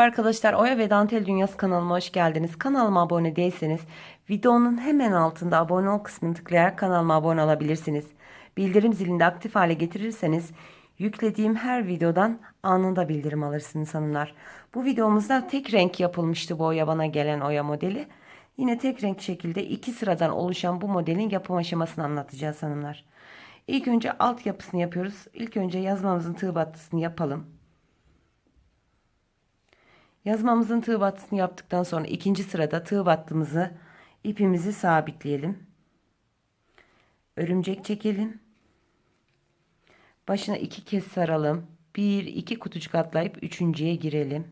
Merhaba arkadaşlar, Oya ve Dantel Dünyası kanalıma hoş geldiniz. Kanalıma abone değilseniz videonun hemen altında abone ol kısmını tıklayarak kanalıma abone olabilirsiniz. Bildirim zilini aktif hale getirirseniz yüklediğim her videodan anında bildirim alırsınız hanımlar. Bu videomuzda tek renk yapılmıştı bu oya bana gelen oya modeli. Yine tek renk şekilde iki sıradan oluşan bu modelin yapım aşamasını anlatacağız hanımlar. İlk önce altyapısını yapıyoruz. İlk önce yazmamızın tığ battısını yapalım. Yazmamızın tığ battısını yaptıktan sonra ikinci sırada tığ battığımızı ipimizi sabitleyelim. Örümcek çekelim. Başına iki kez saralım. Bir iki kutucuk atlayıp üçüncüye girelim.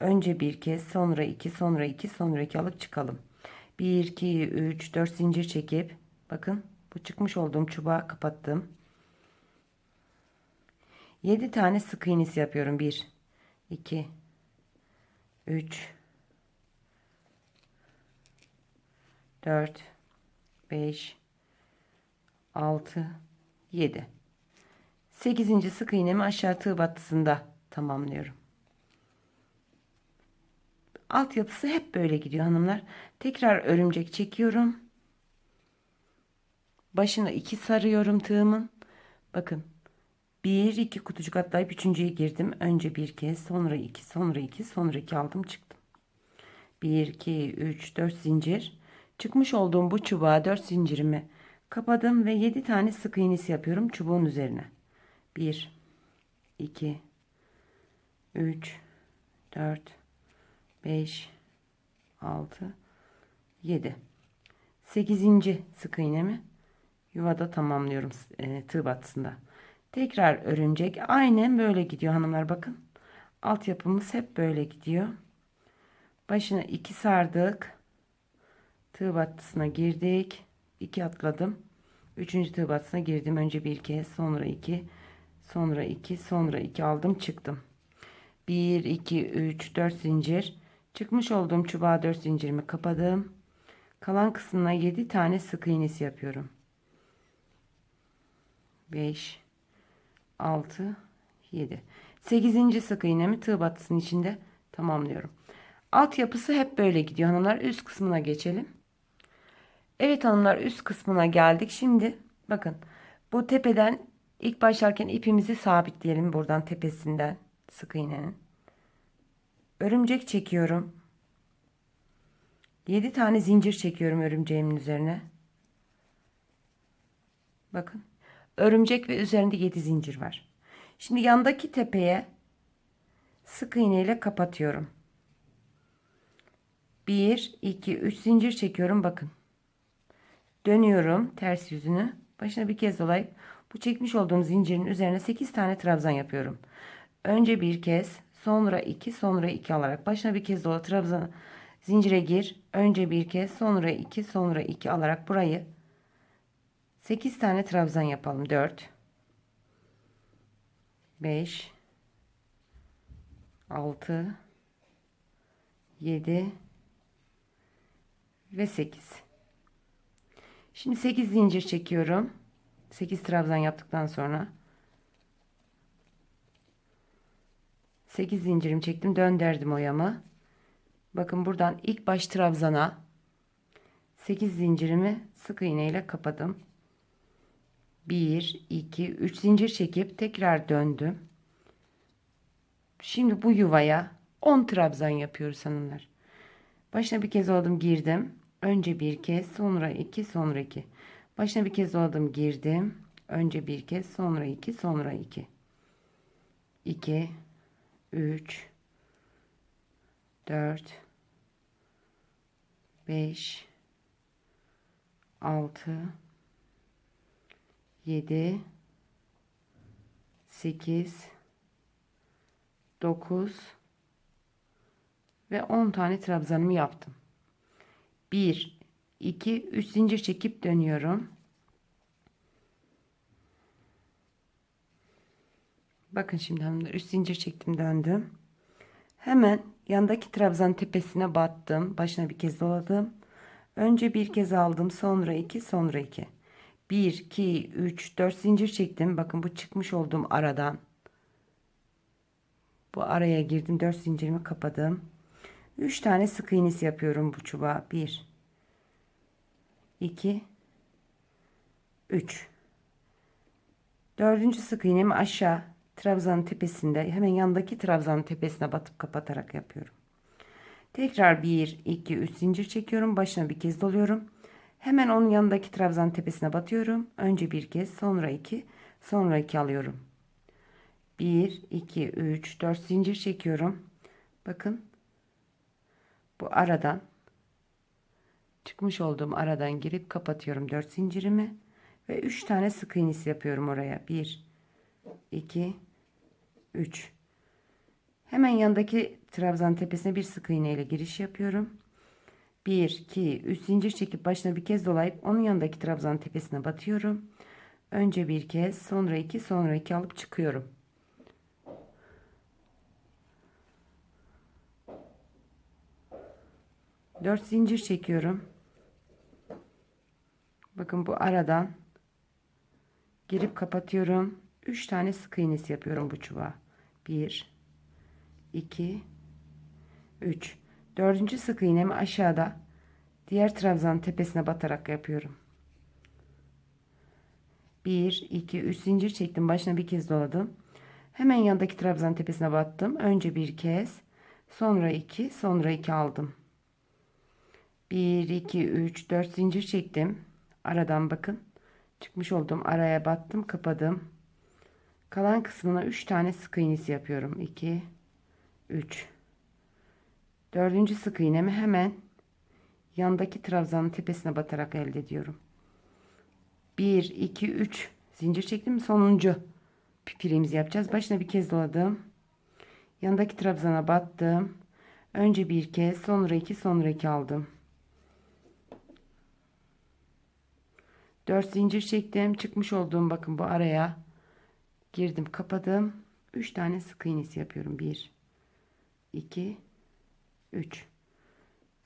Önce bir kez sonra iki sonra iki sonra iki alıp çıkalım. Bir iki üç dört zincir çekip bakın bu çıkmış olduğum çubuğa kapattım. 7 tane sık iğnesi yapıyorum. 1 2 3 4 5 6 7 8. sık iğnemi aşağı tığ battısında tamamlıyorum. Altyapısı hep böyle gidiyor hanımlar. Tekrar örümcek çekiyorum. Başına iki sarıyorum tığımın. Bakın. Bir iki kutucuk atlayıp üçüncüye girdim. Önce bir kez sonra iki sonra iki sonra iki aldım çıktım. Bir iki üç dört zincir. Çıkmış olduğum bu çubuğa dört zincirimi kapadım ve yedi tane sık iğnesi yapıyorum çubuğun üzerine. Bir iki üç dört beş altı yedi sekizinci sık iğnemi yuvada tamamlıyorum e, tığ battısında. Tekrar örümcek aynen böyle gidiyor hanımlar bakın. Altyapımız hep böyle gidiyor. Başına iki sardık. Tığ battısına girdik. iki atladım. Üçüncü tığ battısına girdim. Önce bir kez sonra iki sonra iki sonra iki aldım çıktım. Bir iki üç dört zincir. Çıkmış olduğum çubuğa dört zincirimi kapadım. Kalan kısmına yedi tane sık iğnesi yapıyorum. 5 6 7 8. sık iğnemi tığ battısının içinde tamamlıyorum. Alt yapısı hep böyle gidiyor hanımlar. Üst kısmına geçelim. Evet hanımlar üst kısmına geldik. Şimdi bakın bu tepeden ilk başlarken ipimizi sabitleyelim buradan tepesinden sık iğnenin. Örümcek çekiyorum. 7 tane zincir çekiyorum örümceğimin üzerine. Bakın örümcek ve üzerinde 7 zincir var. Şimdi yandaki tepeye sık iğne ile kapatıyorum. 1 2 3 zincir çekiyorum bakın. Dönüyorum ters yüzünü. Başına bir kez dolayıp bu çekmiş olduğum zincirin üzerine 8 tane trabzan yapıyorum. Önce bir kez, sonra 2, sonra 2 alarak başına bir kez dola trabzan zincire gir. Önce bir kez, sonra 2, sonra 2 alarak burayı 8 tane trabzan yapalım. 4 5 6 7 ve 8 şimdi 8 zincir çekiyorum. 8 trabzan yaptıktan sonra. 8 zincirim çektim. Döndürdüm oyamı bakın buradan ilk baş trabzana 8 zincirimi sık iğne ile kapadım 1 2 3 zincir çekip tekrar döndüm. Şimdi bu yuvaya 10 trabzan yapıyoruz hanımlar. Başına bir kez oldum girdim. Önce bir kez sonra iki sonra iki. Başına bir kez oldum girdim. Önce bir kez sonra iki sonra iki. 2 3 4 5 6 7 8 9 ve 10 tane trabzanımı yaptım. 1 2 3 zincir çekip dönüyorum. Bakın şimdi hanımlar 3 zincir çektim döndüm. Hemen yandaki trabzan tepesine battım. Başına bir kez doladım. Önce bir kez aldım. Sonra iki sonra iki. 1, 2, 3, 4 zincir çektim. Bakın bu çıkmış olduğum aradan. Bu araya girdim. 4 zincirimi kapadım. 3 tane sık iğnesi yapıyorum bu çubuğa. 1 2 3 Dördüncü sık iğnemi aşağı trabzanın tepesinde hemen yandaki trabzanın tepesine batıp kapatarak yapıyorum. Tekrar 1 2 3 zincir çekiyorum. Başına bir kez doluyorum. Hemen onun yanındaki trabzanın tepesine batıyorum. Önce bir kez, sonra iki, sonra iki alıyorum. 1 2 3 4 zincir çekiyorum. Bakın. Bu aradan çıkmış olduğum aradan girip kapatıyorum 4 zincirimi ve 3 tane sık iğnesi yapıyorum oraya. 1 2 3 Hemen yandaki trabzan tepesine bir sık iğne ile giriş yapıyorum. 1 2 3 zincir çekip başına bir kez dolayıp onun yanındaki trabzan tepesine batıyorum. Önce bir kez, sonra iki, sonra iki alıp çıkıyorum. Dört zincir çekiyorum. Bakın bu aradan girip kapatıyorum. Üç tane sık iğnesi yapıyorum bu çubuğa. Bir, iki, üç. Dördüncü sık iğnemi aşağıda diğer trabzanın tepesine batarak yapıyorum. 1 2 3 zincir çektim başına bir kez doladım. Hemen yanındaki trabzan tepesine battım. Önce bir kez sonra 2 sonra 2 aldım. 1 2 3 4 zincir çektim. Aradan bakın çıkmış oldum araya battım kapadım. Kalan kısmına 3 tane sık iğnesi yapıyorum. 2 3 dördüncü sık iğnemi hemen yandaki trabzanın tepesine batarak elde ediyorum. 1 2 3 zincir çektim. Sonuncu pipirimizi yapacağız. Başına bir kez doladım. Yandaki trabzana battım. Önce bir kez sonra iki sonra iki aldım. 4 zincir çektim. Çıkmış olduğum bakın bu araya girdim kapadım. 3 tane sık iğnesi yapıyorum. 1 2 3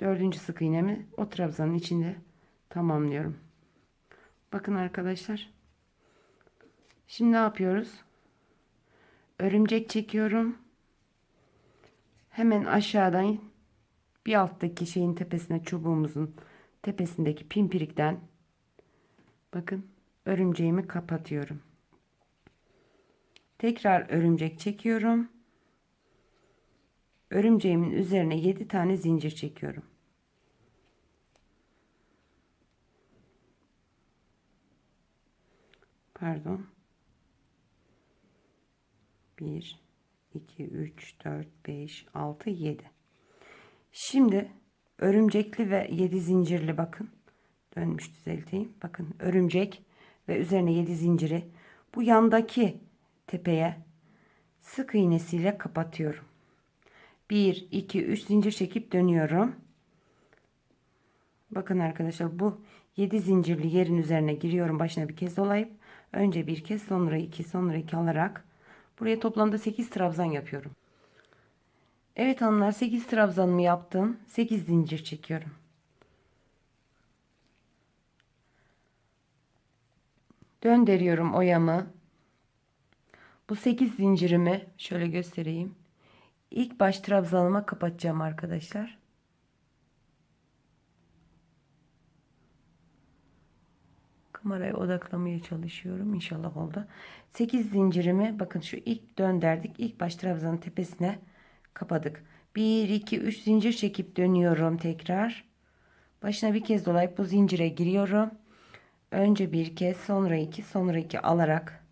dördüncü sık iğnemi o trabzanın içinde tamamlıyorum Bakın arkadaşlar. Şimdi ne yapıyoruz? Örümcek çekiyorum. Hemen aşağıdan bir alttaki şeyin tepesine çubuğumuzun tepesindeki pimpirikten bakın örümceğimi kapatıyorum. Tekrar örümcek çekiyorum. Örümceğimin üzerine 7 tane zincir çekiyorum. pardon. 1 2 3 4 5 6 7 şimdi örümcekli ve 7 zincirli bakın. Dönmüş düzelteyim. Bakın örümcek ve üzerine 7 zinciri. Bu yandaki tepeye sık iğnesiyle kapatıyorum 1 2 3 zincir çekip dönüyorum bakın arkadaşlar bu 7 zincirli yerin üzerine giriyorum başına bir kez dolayıp Önce bir kez sonra iki sonra iki alarak buraya toplamda 8 trabzan yapıyorum. Evet hanımlar 8 trabzanımı yaptım. 8 zincir çekiyorum. Döndürüyorum oyamı. Bu 8 zincirimi şöyle göstereyim. İlk baş trabzanıma kapatacağım arkadaşlar. kameraya odaklamaya çalışıyorum. İnşallah oldu. 8 zincirimi bakın şu ilk döndürdük. İlk baş trabzanın tepesine kapadık. 1 2 3 zincir çekip dönüyorum tekrar. Başına bir kez dolayıp bu zincire giriyorum. Önce bir kez, sonra iki, sonra iki alarak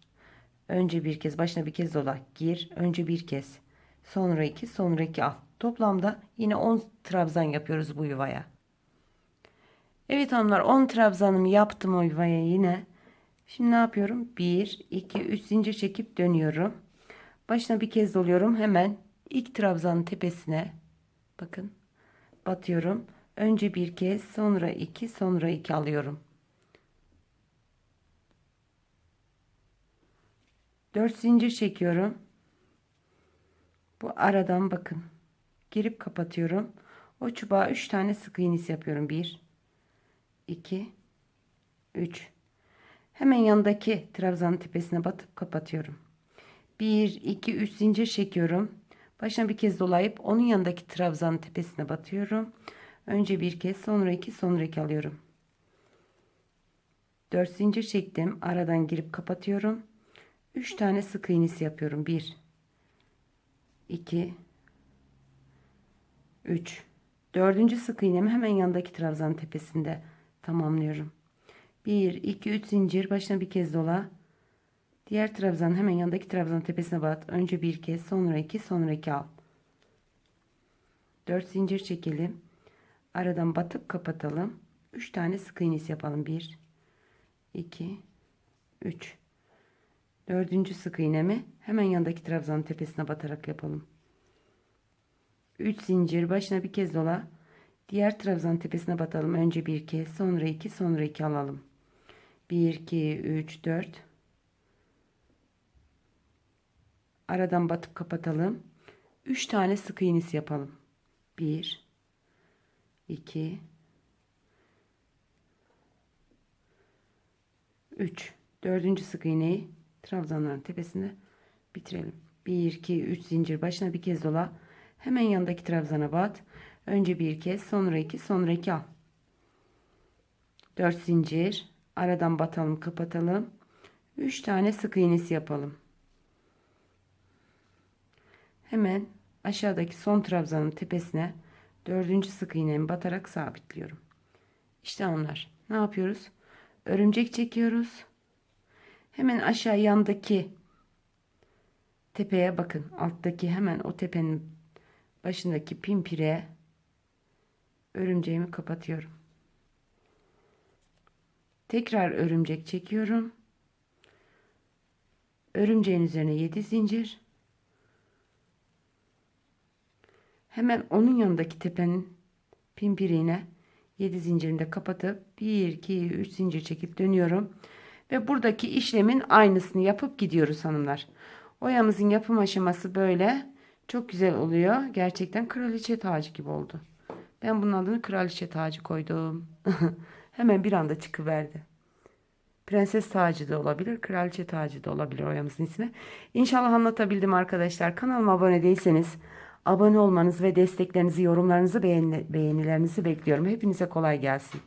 önce bir kez, başına bir kez dola gir. Önce bir kez, sonra iki, sonra iki al. Toplamda yine 10 trabzan yapıyoruz bu yuvaya. Evet hanımlar 10 trabzanımı yaptım o yuvaya yine. Şimdi ne yapıyorum? 1, 2, 3 zincir çekip dönüyorum. Başına bir kez doluyorum. Hemen ilk trabzanın tepesine bakın batıyorum. Önce bir kez sonra 2 sonra 2 alıyorum. 4 zincir çekiyorum. Bu aradan bakın. Girip kapatıyorum. O çubuğa 3 tane sık iğnesi yapıyorum. 1 2 3 hemen yanındaki trabzanın tepesine batıp kapatıyorum 1 2 3 zincir çekiyorum Başına bir kez dolayıp onun yanındaki trabzanın tepesine batıyorum. Önce bir kez sonra iki sonra iki alıyorum. 4 zincir çektim. Aradan girip kapatıyorum. 3 tane sık iğnesi yapıyorum. 1 2 3 Dördüncü sık iğnemi hemen yanındaki trabzanın tepesinde tamamlıyorum. 1 2 3 zincir başına bir kez dola. Diğer trabzanın hemen yanındaki trabzanın tepesine bat. Önce bir kez, sonra iki, sonra iki al. 4 zincir çekelim. Aradan batıp kapatalım. 3 tane sık iğnesi yapalım. 1 2 3 Dördüncü sık iğnemi hemen yanındaki trabzanın tepesine batarak yapalım. 3 zincir başına bir kez dola. Diğer trabzanın tepesine batalım. Önce bir kez, sonra iki, sonra iki alalım. 1 2 3 4 Aradan batıp kapatalım. 3 tane sık iğnesi yapalım. 1 2 3 Dördüncü sık iğneyi trabzanların tepesinde bitirelim. 1 2 3 zincir başına bir kez dola. Hemen yanındaki trabzana bat. Önce bir kez, sonra iki, sonra iki al. 4 zincir. Aradan batalım, kapatalım. 3 tane sık iğnesi yapalım. Hemen aşağıdaki son trabzanın tepesine dördüncü sık iğnemi batarak sabitliyorum. İşte onlar. Ne yapıyoruz? Örümcek çekiyoruz. Hemen aşağı yandaki tepeye bakın. Alttaki hemen o tepenin başındaki pimpire örümceğimi kapatıyorum. Tekrar örümcek çekiyorum. Örümceğin üzerine 7 zincir. Hemen onun yanındaki tepenin pimpiriğine 7 zincirini de kapatıp 1 2 3 zincir çekip dönüyorum. Ve buradaki işlemin aynısını yapıp gidiyoruz hanımlar. Oyamızın yapım aşaması böyle. Çok güzel oluyor. Gerçekten kraliçe tacı gibi oldu. Ben bunun adını kraliçe tacı koydum. Hemen bir anda çıkıverdi. Prenses tacı da olabilir, kraliçe tacı da olabilir oyamızın ismi. İnşallah anlatabildim arkadaşlar. Kanalıma abone değilseniz abone olmanız ve desteklerinizi, yorumlarınızı, beğeni, beğenilerinizi bekliyorum. Hepinize kolay gelsin.